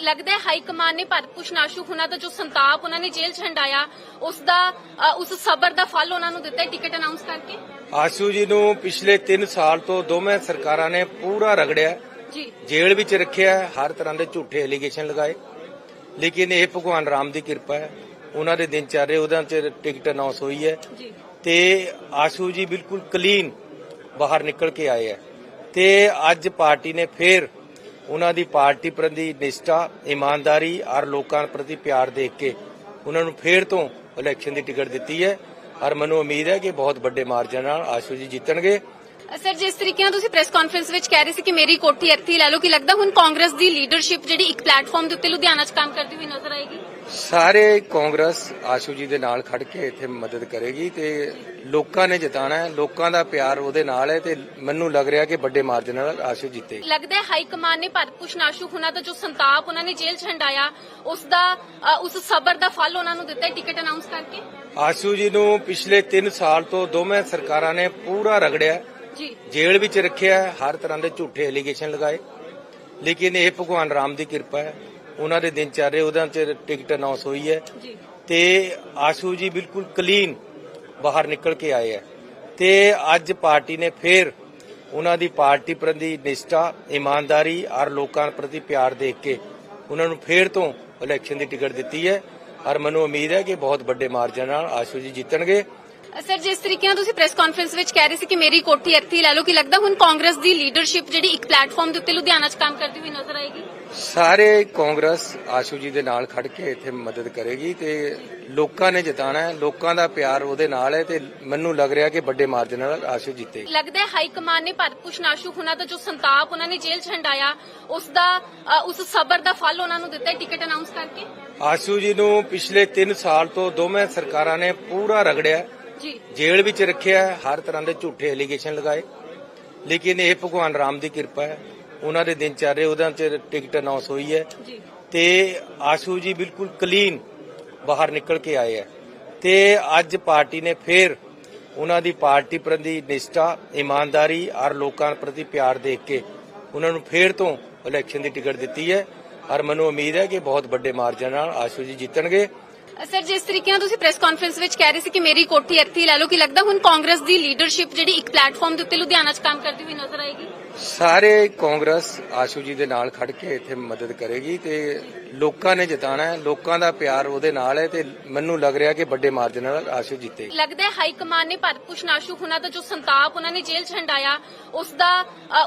ਲੱਗਦਾ ਹੈ high command ਨੇ ਭਾਰਤ ਭੂਸ਼ਣ ਆਸ਼ੂ ਹੁਣਾਂ ਦਾ ਜੋ ਸੰਤਾਪ ਉਹਨਾਂ ਨੇ ਜੇਲ੍ਹ ਚ ਹੰਡਾਇਆ ਉਸ ਦਾ ਅ, ਉਸ ਸਬਰ ਦਾ ਫਲ ਉਹਨਾਂ ਨੂੰ ਦਿੱਤਾ ਹੈ ਟਿਕਟ ਅਨਾਉਂਸ ਕਰਕੇ? ਆਸ਼ੂ ਜੀ ਨੂੰ ਪਿਛਲੇ 3 ਸਾਲ ਤੋਂ ਦੋਵੇਂ ਸਰਕਾਰਾਂ ਨੇ ਪੂਰਾ ਰਗੜਿਆ ਜੀ। ਜੇਲ੍ਹ ਵਿੱਚ ਰੱਖਿਆ ਹਰ ਤਰ੍ਹਾਂ ਦੇ ਝੂਠੇ ਐਲੀਗੇਸ਼ਨ ਲਗਾਏ। ਲੇਕਿਨ ਇਹ ਭਗਵਾਨ ਰਾਮ ਦੀ ਕਿਰਪਾ ਹੈ। ਉਹਨਾਂ ਦੇ ਦਿਨ ਚਾਰੇ ਉਹਦਾਂ ਚ ਟਿਕਟ ਅਨਾਉਂਸ ਹੋਈ ਹੈ। ਜੀ। ਤੇ ਆਸ਼ੂ ਜੀ ਬਿਲਕੁਲ ਕਲੀਨ ਬਾਹਰ ਨਿਕਲ ਕੇ ਆਏ ਹੈ। ਤੇ ਅੱਜ ਪਾਰਟੀ ਨੇ ਫੇਰ ਉਹਨਾਂ ਦੀ ਪਾਰਟੀ ਪ੍ਰਤੀ ਨਿਸ਼ਠਾ, ਇਮਾਨਦਾਰੀ ਔਰ ਲੋਕਾਂ ਪ੍ਰਤੀ ਪਿਆਰ ਦੇਖ ਕੇ ਉਹਨਾਂ ਨੂੰ ਫੇਰ ਤੋਂ ਇਲੈਕਸ਼ਨ ਦੀ ਟਿਕਟ ਦਿੱਤੀ ਹੈ। ਔਰ ਮੈਨੂੰ ਉਮੀਦ ਹੈ ਕਿ ਬਹੁਤ ਵੱਡੇ ਮਾਰਜਨ ਨਾਲ ਆਸ਼ੂ ਜੀ ਜਿੱਤਣਗੇ। ਸਰ, ਜਿਸ ਤਰੀਕੇ ਨਾਲ ਤੁਸੀਂ ਪ੍ਰੈਸ ਕਾਨਫਰੰਸ ਵਿੱਚ ਕਹਿ ਰਹੇ ਸੀ ਕਿ ਮੇਰੀ ਕੋਠੀ ਇੱਥੇ ਲੈ ਲਓ, ਕਿ ਲੱਗਦਾ ਹੁਣ ਕਾਂਗਰਸ ਦੀ ਲੀਡਰਸ਼ਿਪ ਜਿਹੜੀ ਇੱਕ ਪਲੇਟਫਾਰਮ ਦੇ ਉੱਤੇ ਲੁਧਿਆਣਾ 'ਚ ਕੰਮ ਕਰਦੀ ਹੋਈ ਨਜ਼ਰ ਆਏਗੀ? ਸਾਰੇ ਕਾਂਗਰਸ ਆਸ਼ੂ ਜੀ ਦੇ ਨਾਲ ਖੜ ਕੇ ਇੱਥੇ ਮਦਦ ਕਰੇਗੀ ਤੇ ਲੋਕਾਂ ਨੇ ਜਿਤਾਣਾ ਹੈ ਲੋਕਾਂ ਦਾ ਪਿਆਰ ਉਹਦੇ ਨਾਲ ਹੈ ਤੇ ਮੈਨੂੰ ਲੱਗ ਰਿਹਾ ਕਿ ਵੱਡੇ ਮਾਰਜਨ ਨਾਲ ਆਸ਼ੂ ਜਿੱਤੇ। ਲੱਗਦਾ ਹੈ ਹਾਈ ਕਮਾਨ ਨੇ ਭਾਰਤ ਭੂਸ਼ਣ ਆਸ਼ੂ ਹੁਣਾਂ ਦਾ ਜੋ ਸੰਤਾਪ ਉਹਨਾਂ ਨੇ ਜੇਲ੍ਹ ਚ ਹੰਡਾਇਆ ਉਸ ਦਾ ਉਸ ਸਬਰ ਦਾ ਫਲ ਉਹਨਾਂ ਨੂੰ ਦਿੱਤਾ ਟਿਕਟ ਅਨਾਉਂਸ ਕਰਕੇ? ਆਸ਼ੂ ਜੀ ਨੂੰ ਪਿਛਲੇ 3 ਸਾਲ ਤੋਂ ਦੋਵੇਂ ਸਰਕਾਰਾਂ ਨੇ ਪੂਰਾ ਰਗੜਿਆ ਜੀ। ਜੇਲ੍ਹ ਵਿੱਚ ਰੱਖਿਆ ਹਰ ਤਰ੍ਹਾਂ ਦੇ ਝੂਠੇ ਐਲੀਗੇਸ਼ਨ ਲਗਾਏ ਲੇਕਿਨ ਇਹ ਭਗਵਾਨ ਰਾਮ ਦੀ ਕਿਰਪਾ ਹੈ। ਉਹਨਾਂ ਦੇ ਦਿਨ ਚਾਰੇ ਉਹਦਾਂ ਚ ਟਿਕਟ ਅਨਾਉਂਸ ਹੋਈ ਹੈ। ਜੀ। ਤੇ ਆਸ਼ੂ ਜੀ ਬਿਲਕੁਲ ਕਲੀਨ ਬਾਹਰ ਨਿਕਲ ਕੇ ਆਏ ਹੈ। ਤੇ ਅੱਜ ਪਾਰਟੀ ਨੇ ਫੇਰ ਉਹਨਾਂ ਦੀ ਪਾਰਟੀ ਪ੍ਰਤੀ ਨਿਸ਼ਠਾ ਇਮਾਨਦਾਰੀ ਔਰ ਲੋਕਾਂ ਪ੍ਰਤੀ ਪਿਆਰ ਦੇਖ ਕੇ ਉਹਨਾਂ ਨੂੰ ਫੇਰ ਤੋਂ ਇਲੈਕਸ਼ਨ ਦੀ ਟਿਕਟ ਦਿੱਤੀ ਹੈ। ਔਰ ਮੈਨੂੰ ਉਮੀਦ ਹੈ ਕਿ ਬਹੁਤ ਵੱਡੇ ਮਾਰਜਨ ਨਾਲ ਆਸ਼ੂ ਜੀ ਜਿੱਤਣਗੇ। ਸਰ ਜਿਸ ਤਰੀਕੇ ਨਾਲ ਤੁਸੀਂ ਪ੍ਰੈਸ ਕਾਨਫਰੰਸ ਵਿੱਚ ਕਹਿ ਰਹੇ ਸੀ ਕਿ ਮੇਰੀ ਕੋਠੀ ਇੱਥੇ ਲੈ ਲਓ ਕਿ ਲੱਗਦਾ ਹੁਣ ਕਾਂਗਰਸ ਦੀ ਲੀਡਰਸ਼ਿਪ ਜਿਹੜੀ ਇੱਕ ਪਲੇਟਫਾਰਮ ਦੇ ਉੱਤੇ ਲੁਧਿਆਣਾ 'ਚ ਕੰਮ ਕਰਦੀ ਹੋਈ ਨਜ਼ਰ ਆਏਗੀ? ਸਾਰੇ ਕਾਂਗਰਸ ਆਸ਼ੂ ਜੀ ਦੇ ਨਾਲ ਖੜ ਕੇ ਇੱਥੇ ਮਦਦ ਕਰੇਗੀ ਤੇ ਲੋਕਾਂ ਨੇ ਜਿਤਾਣਾ ਹੈ ਲੋਕਾਂ ਦਾ ਪਿਆਰ ਉਹਦੇ ਨਾਲ ਹੈ ਤੇ ਮੈਨੂੰ ਲੱਗ ਰਿਹਾ ਕਿ ਵੱਡੇ ਮਾਰਜਨ ਨਾਲ ਆਸ਼ੂ ਜਿੱਤੇ ਲੱਗਦਾ ਹੈ ਹਾਈ ਕਮਾਨ ਨੇ ਭਾਰਤ ਭੂਸ਼ਣ ਆਸ਼ੂ ਹੁਣਾਂ ਦਾ ਜੋ ਸੰਤਾਪ ਉਹਨਾਂ ਨੇ ਜੇਲ੍ਹ ਚ ਹੰਡਾਇਆ ਉਸ ਦਾ ਉਸ ਸਬਰ ਦਾ ਫਲ ਉਹਨਾਂ ਨੂੰ ਦਿੱਤਾ ਟਿਕਟ ਅਨਾਉਂਸ ਕਰਕੇ? ਆਸ਼ੂ ਜੀ ਨੂੰ ਪਿਛਲੇ 3 ਸਾਲ ਤੋਂ ਦੋਵੇਂ ਸਰਕਾਰਾਂ ਨੇ ਪੂਰਾ ਰਗੜਿਆ ਜੀ। ਜੇਲ੍ਹ ਵਿੱਚ ਰੱਖਿਆ ਹਰ ਤਰ੍ਹਾਂ ਦੇ ਝੂਠੇ ਐਲੀਗੇਸ਼ਨ ਲਗਾਏ ਲੇਕਿਨ ਇਹ ਭਗਵਾਨ ਰਾਮ ਦੀ ਕਿਰਪਾ ਹੈ। ਉਹਨਾਂ ਦੇ ਦਿਨ ਚਾਰੇ ਉਹਦਾਂ ਚ ਟਿਕਟ ਅਨਾਉਂਸ ਹੋਈ ਹੈ। ਤੇ ਆਸ਼ੂ ਜੀ ਬਿਲਕੁਲ ਕਲੀਨ ਬਾਹਰ ਨਿਕਲ ਕੇ ਆਏ ਹੈ। ਤੇ ਅੱਜ ਪਾਰਟੀ ਨੇ ਫੇਰ ਉਹਨਾਂ ਦੀ ਪਾਰਟੀ ਪ੍ਰਤੀ ਨਿਸ਼ਠਾ ਇਮਾਨਦਾਰੀ ਔਰ ਲੋਕਾਂ ਪ੍ਰਤੀ ਪਿਆਰ ਦੇਖ ਕੇ ਉਹਨਾਂ ਨੂੰ ਫੇਰ ਤੋਂ ਇਲੈਕਸ਼ਨ ਦੀ ਟਿਕਟ ਦਿੱਤੀ ਹੈ। ਔਰ ਮੈਨੂੰ ਉਮੀਦ ਹੈ ਕਿ ਬਹੁਤ ਵੱਡੇ ਮਾਰਜਨ ਨਾਲ ਆਸ਼ੂ ਜੀ ਜਿੱਤਣਗੇ। ਸਰ ਜਿਸ ਤਰੀਕੇ ਨਾਲ ਤੁਸੀਂ ਪ੍ਰੈਸ ਕਾਨਫਰੰਸ ਵਿੱਚ ਕਹਿ ਰਹੇ ਸੀ ਕਿ ਮੇਰੀ ਕੋਠੀ ਇੱਥੇ ਹੀ ਲੈ ਲਓ ਕਿ ਲੱਗਦਾ ਹੁਣ ਕਾਂਗਰਸ ਦੀ ਲੀਡਰਸ਼ਿਪ ਜਿਹੜੀ ਇੱਕ ਪਲੇਟਫਾਰਮ ਦੇ ਉੱਤੇ ਲੁਧਿਆਣਾ 'ਚ ਕੰਮ ਕਰਦੀ ਹੋਈ ਨਜ਼ਰ ਆਏਗੀ? ਸਾਰੇ ਕਾਂਗਰਸ ਆਸ਼ੂ ਜੀ ਦੇ ਨਾਲ ਖੜ ਕੇ ਇੱਥੇ ਮਦਦ ਕਰੇਗੀ ਤੇ ਲੋਕਾਂ ਨੇ ਜਿਤਾਣਾ ਹੈ ਲੋਕਾਂ ਦਾ ਪਿਆਰ ਉਹਦੇ ਨਾਲ ਹੈ ਤੇ ਮੈਨੂੰ ਲੱਗ ਰਿਹਾ ਕਿ ਵੱਡੇ ਮਾਰਜਨ ਨਾਲ ਆਸ਼ੂ ਜਿੱਤੇ ਲੱਗਦਾ ਹਾਈ ਕਮਾਨ ਨੇ ਭਾਰਤ ਭੂਸ਼ਣ ਆਸ਼ੂ ਹੁਣਾਂ ਦਾ ਜੋ ਸੰਤਾਪ ਉਹਨਾਂ ਨੇ ਜੇਲ੍ਹ ਚ ਹੰਡਾਇਆ ਉਸ ਦਾ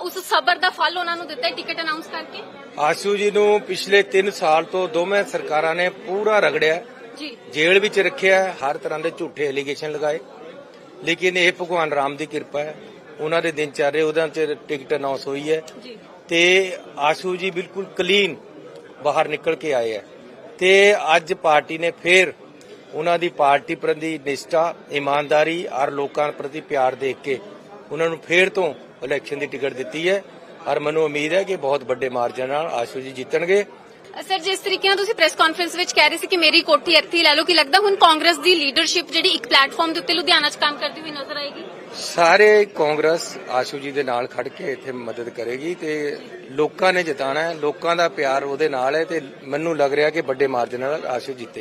ਉਸ ਸਬਰ ਦਾ ਫਲ ਉਹਨਾਂ ਨੂੰ ਦਿੱਤਾ ਟਿਕਟ ਅਨਾਉਂਸ ਕਰਕੇ? ਆਸ਼ੂ ਜੀ ਨੂੰ ਪਿਛਲੇ 3 ਸਾਲ ਤੋਂ ਦੋਵੇਂ ਸਰਕਾਰਾਂ ਨੇ ਪੂਰਾ ਰਗੜਿਆ ਜੀ। ਜੇਲ੍ਹ ਵਿੱਚ ਰੱਖਿਆ ਹਰ ਤਰ੍ਹਾਂ ਦੇ ਝੂਠੇ ਐਲੀਗੇਸ਼ਨ ਲਗਾਏ। ਲੇਕਿਨ ਇਹ ਭਗਵਾਨ ਰਾਮ ਦੀ ਕਿਰਪਾ ਹੈ। ਉਹਨਾਂ ਦੇ ਦਿਨ ਚਾਰੇ ਉਹਦਾਂ ਚ ਟਿਕਟ ਅਨਾਉਂਸ ਹੋਈ ਹੈ। ਤੇ ਆਸ਼ੂ ਜੀ ਬਿਲਕੁਲ ਕਲੀਨ ਬਾਹਰ ਨਿਕਲ ਕੇ ਆਏ ਹੈ। ਤੇ ਅੱਜ ਪਾਰਟੀ ਨੇ ਫੇਰ ਉਹਨਾਂ ਦੀ ਪਾਰਟੀ ਪ੍ਰਤੀ ਨਿਸ਼ਠਾ ਇਮਾਨਦਾਰੀ ਔਰ ਲੋਕਾਂ ਪ੍ਰਤੀ ਪਿਆਰ ਦੇਖ ਕੇ ਉਹਨਾਂ ਨੂੰ ਫੇਰ ਤੋਂ ਇਲੈਕਸ਼ਨ ਦੀ ਟਿਕਟ ਦਿੱਤੀ ਹੈ। ਔਰ ਮੈਨੂੰ ਉਮੀਦ ਹੈ ਕਿ ਬਹੁਤ ਵੱਡੇ ਮਾਰਜਨ ਨਾਲ ਆਸ਼ੂ ਜੀ ਜਿੱਤਣਗੇ। ਸਰ, ਜਿਸ ਤਰੀਕੇ ਨਾਲ ਤੁਸੀਂ ਪ੍ਰੈਸ ਕਾਨਫਰੰਸ ਵਿੱਚ ਕਹਿ ਰਹੇ ਸੀ ਕਿ ਮੇਰੀ ਕੋਠੀ ਇੱਥੇ ਹੀ ਲੈ ਲਓ, ਕਿ ਲੱਗਦਾ ਹੁਣ ਕਾਂਗਰਸ ਦੀ ਲੀਡਰਸ਼ਿਪ ਜਿਹੜੀ ਇੱਕ ਪਲੇਟਫਾਰਮ ਦੇ ਉੱਤੇ ਲੁਧਿਆਣਾ 'ਚ ਕੰਮ ਕਰਦੀ ਹੋਈ ਨਜ਼ਰ ਆਏਗੀ? ਸਾਰੇ ਕਾਂਗਰਸ ਆਸ਼ੂ ਜੀ ਦੇ ਨਾਲ ਖੜ ਕੇ ਇੱਥੇ ਮਦਦ ਕਰੇਗੀ ਤੇ ਲੋਕਾਂ ਨੇ ਜਿਤਾਣਾ ਹੈ, ਲੋਕਾਂ ਦਾ ਪਿਆਰ ਉਹਦੇ ਨਾਲ ਹੈ ਤੇ ਮੈਨੂੰ ਲੱਗ ਰਿਹਾ ਕਿ ਵੱਡੇ ਮਾਰਜਨ ਨਾਲ ਆਸ਼ੂ ਜਿੱਤੇ